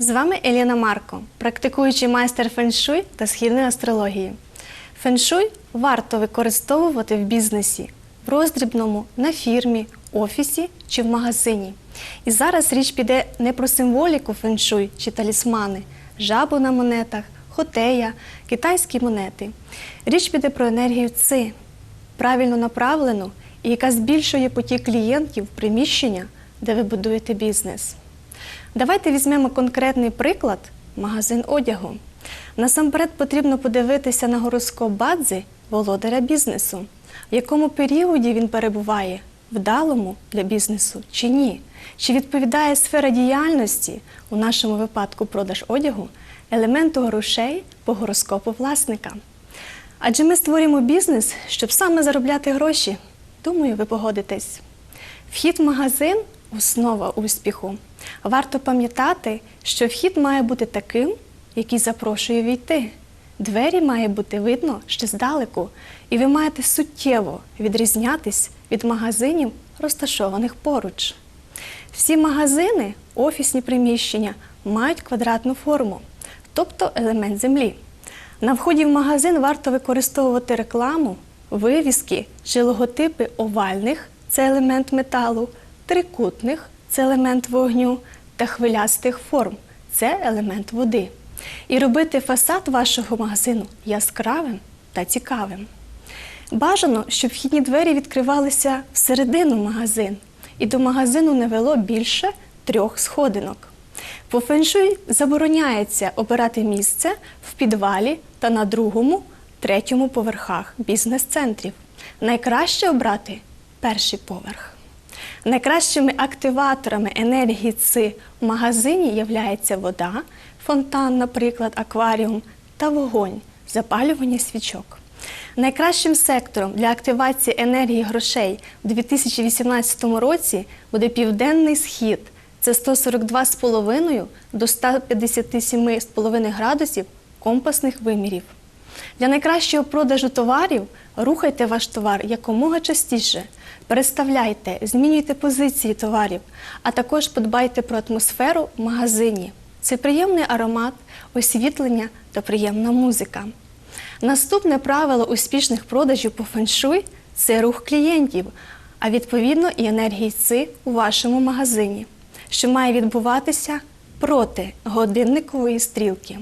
З вами Еліна Марко, практикуючий майстер феншуй та східної астрології. Феншуй варто використовувати в бізнесі, в роздрібному, на фірмі, офісі чи в магазині. І зараз річ піде не про символіку феншуй чи талісмани, жабу на монетах, хотея, китайські монети. Річ піде про енергію ци, правильно направлену і яка збільшує потік клієнтів в приміщення, де ви будуєте бізнес. Давайте візьмемо конкретний приклад магазин одягу. Насамперед потрібно подивитися на гороскоп бадзи володаря бізнесу, в якому періоді він перебуває, вдалому для бізнесу чи ні. Чи відповідає сфера діяльності, у нашому випадку продаж одягу, елементу грошей по гороскопу власника. Адже ми створюємо бізнес, щоб саме заробляти гроші. Думаю, ви погодитесь. Вхід в магазин основа успіху. Варто пам'ятати, що вхід має бути таким, який запрошує війти. Двері має бути видно ще здалеку, і ви маєте суттєво відрізнятись від магазинів, розташованих поруч. Всі магазини, офісні приміщення мають квадратну форму, тобто елемент землі. На вході в магазин варто використовувати рекламу, вивіски чи логотипи овальних це елемент металу, трикутних це елемент вогню та хвилястих форм це елемент води. І робити фасад вашого магазину яскравим та цікавим. Бажано, щоб вхідні двері відкривалися всередину магазин, і до магазину не вело більше трьох сходинок. По феншуй забороняється обирати місце в підвалі та на другому, третьому поверхах бізнес-центрів. Найкраще обрати перший поверх. Найкращими активаторами енергії ЦИ в магазині являється вода, фонтан, наприклад, акваріум та вогонь, запалювання свічок. Найкращим сектором для активації енергії грошей у 2018 році буде південний схід. Це 142,5 до 157,5 градусів компасних вимірів. Для найкращого продажу товарів рухайте ваш товар якомога частіше, переставляйте, змінюйте позиції товарів, а також подбайте про атмосферу в магазині. Це приємний аромат, освітлення та приємна музика. Наступне правило успішних продажів по феншуй це рух клієнтів, а відповідно і енергії ци у вашому магазині, що має відбуватися проти годинникової стрілки.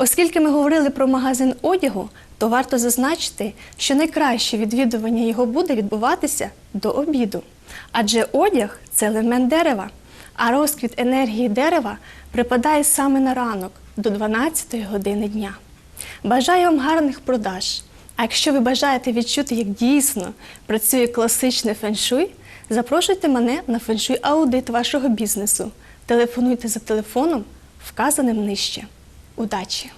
Оскільки ми говорили про магазин одягу, то варто зазначити, що найкраще відвідування його буде відбуватися до обіду. Адже одяг це елемент дерева, а розквіт енергії дерева припадає саме на ранок до 12 години дня. Бажаю вам гарних продаж! А якщо ви бажаєте відчути, як дійсно працює класичний феншуй, запрошуйте мене на феншуй аудит вашого бізнесу. Телефонуйте за телефоном, вказаним нижче. Удачі!